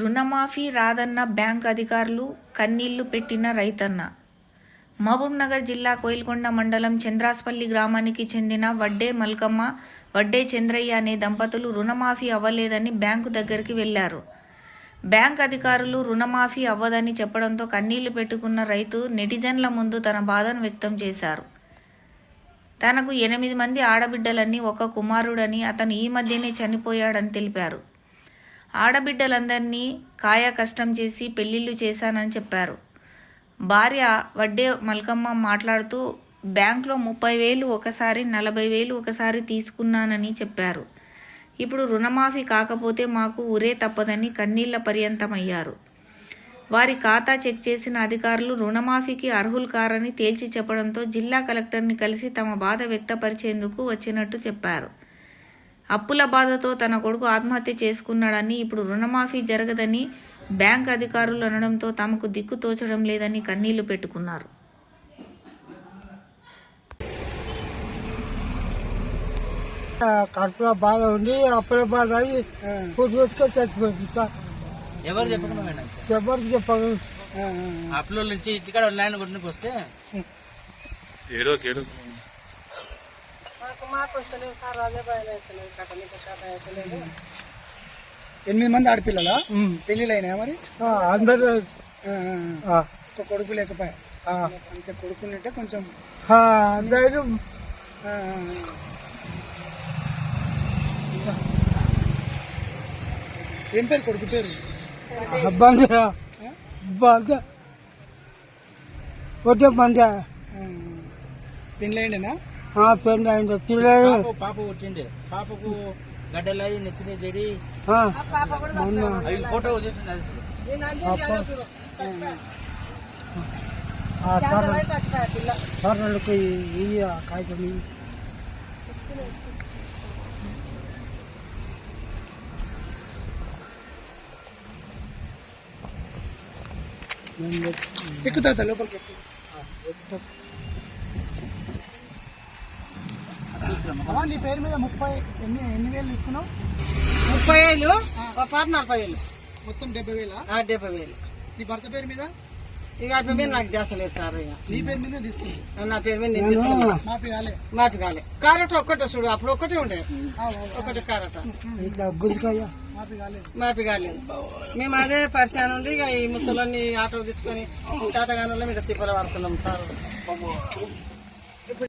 రుణమాఫీ రాదన్న బ్యాంక్ అధికారులు కన్నీళ్ళు పెట్టిన రైతన్న. మహబూబ్నగర్ జిల్లా కోయిల్కొండ మండలం చంద్రాస్పల్లి గ్రామానికి చెందిన వడ్డే మల్కమ్మ వడ్డే చంద్రయ్య అనే దంపతులు రుణమాఫీ అవ్వలేదని బ్యాంకు దగ్గరికి వెళ్ళారు. బ్యాంక్ అధికారులు రుణమాఫీ అవ్వదని చెప్పడంతో కన్నీళ్ళు పెట్టుకున్న రైతు నెటిజన్ల ముందు తన బాధను వ్యక్తం చేశారు. తనకు ఎనిమిది మంది ఆడబిడ్డలని ఒక కుమారుడని అతను ఈ మధ్యనే చనిపోయాడని తెలిపారు. ఆడబిడ్డలందరినీ కాయ కష్టం చేసి పెళ్ళిళ్ళు చేశానని చెప్పారు. భార్య వడ్డే మల్కమ్మ మాట్లాడుతూ బ్యాంక్లో ముప్పై వేలు ఒకసారి నలభై వేలు ఒకసారి తీసుకున్నానని చెప్పారు. ఇప్పుడు రుణమాఫీ కాకపోతే మాకు ఉరే తప్పదని కన్నీళ్ళ పర్యంతమయ్యారు. వారి ఖాతా చెక్ చేసిన అధికారులు రుణమాఫీకి అర్హులు కారని తేల్చి చెప్పడంతో జిల్లా కలెక్టర్ని కలిసి తమ బాధ వ్యక్తపరిచేందుకు వచ్చినట్టు చెప్పారు. అప్పుల బాధతో తన కొడుకు ఆత్మహత్య చేసుకున్నాడని ఇప్పుడు రుణమాఫీ జరగదని బ్యాంక్ అధికారులు అనడంతో తమకు దిక్కు తోచడం లేదని కన్నీళ్ళు పెట్టుకున్నారు. కడుపులో బాధ ఉంది అప్పుల బాధ అయ్యి పుట్టు పెట్టుకొని చచ్చిపోయింది సార్ ఎవరు చెప్పకుండా మేడం? ఎవరికి చెప్పదు అప్పుల నుంచి ఇంటికాడ వస్తే ఎనిమిది మంది ఆడపిల్లలా? అయినాయా మరి? ఆ, అందరూ ఒక కొడుకు లేకపోయా? ఆ, అంతే కొడుకులుంటే కొంచెం. ఆ, అందరూ. ఏం పేరు కొడుకు పేరు? బంద ఆ, పెళ్ళి అయింది పిల్లలు పాప పుట్టింది. పాపకు గడ్డలై నెత్తిన చెడి. ఫోటో సర్రలకి ఇయ్యి ఆ కాగితం ఎక్కుతా లోపలికి ఎక్కు. నీ పేరు మీద ముప్పై ఎన్ని ఎన్ని వేలు తీసుకున్నావు? ముప్పై వేలు ఒక పాప నలభై వేలు. మొత్తం డెబ్బై వేలా? ఆ డెబ్బై వేలు. నీ భర్త పేరు మీద? ఇక అయిపోయి మీద నాకు చేస్తలేదు సార్ ఇక. నీ పేరు మీద తీసుకున్నావు. నా పేరు మీద నేను తీసుకున్నా. మాఫీ కాలే. మాపి కాలే. కారట ఒక్కటే చూడు అప్పుడు ఒక్కటే ఉండే. ఒకటే కారట. మాపి కాలేదు మేము అదే పరిచయం నుండి ఇక ఈ ముసలన్నీ ఆటో తీసుకొని శాతగానంలో మీద తిప్పలు పడుతున్నాం సార్.